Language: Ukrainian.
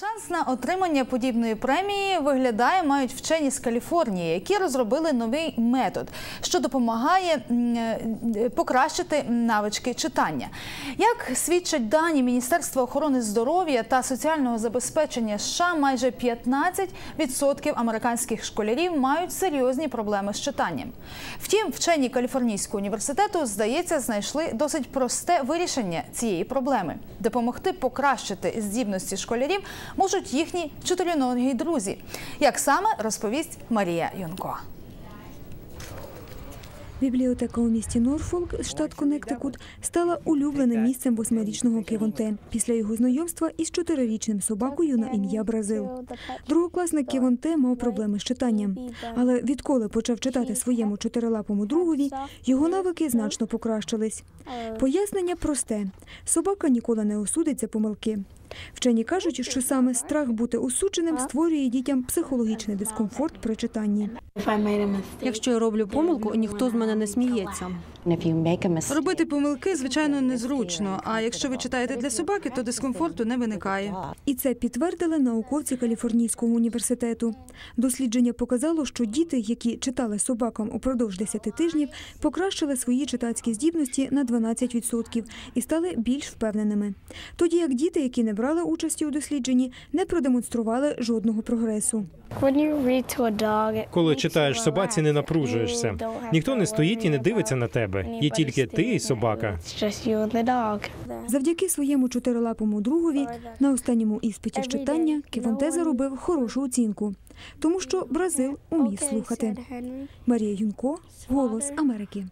Шанс на отримання подібної премії виглядає мають вчені з Каліфорнії, які розробили новий метод, що допомагає е, покращити навички читання. Як свідчать дані Міністерства охорони здоров'я та соціального забезпечення США, майже 15% американських школярів мають серйозні проблеми з читанням. Втім, вчені Каліфорнійського університету, здається, знайшли досить просте вирішення цієї проблеми. Допомогти покращити здібності школярів можуть їхні чотириногі друзі. Як саме розповість Марія Юнко. Бібліотека у місті Норфолк, штат Коннектикут, стала улюбленим місцем восьмирічного Кевонте після його знайомства із чотирирічним собакою на ім'я Бразил. Другокласник Кевонте мав проблеми з читанням, але відколи почав читати своєму чотирилапому другові, його навики значно покращились. Пояснення просте: собака ніколи не осудить за помилки. Вчені кажуть, що саме страх бути осудженим створює дітям психологічний дискомфорт при читанні. Якщо я роблю помилку, ніхто з мене не сміється. Робити помилки, звичайно, незручно. А якщо ви читаєте для собаки, то дискомфорту не виникає. І це підтвердили науковці Каліфорнійського університету. Дослідження показало, що діти, які читали собакам упродовж 10 тижнів, покращили свої читацькі здібності на 12% і стали більш впевненими. Тоді як діти, які не брали участі у дослідженні, не продемонстрували жодного прогресу. Коли читаєш собаці, не напружуєшся. Ніхто не стоїть і не дивиться на тебе. Є тільки ти і собака. Завдяки своєму чотирилапому другові на останньому іспиті з читання Ківонте заробив хорошу оцінку, тому що Бразил умів слухати. Марія Юнко, Голос Америки.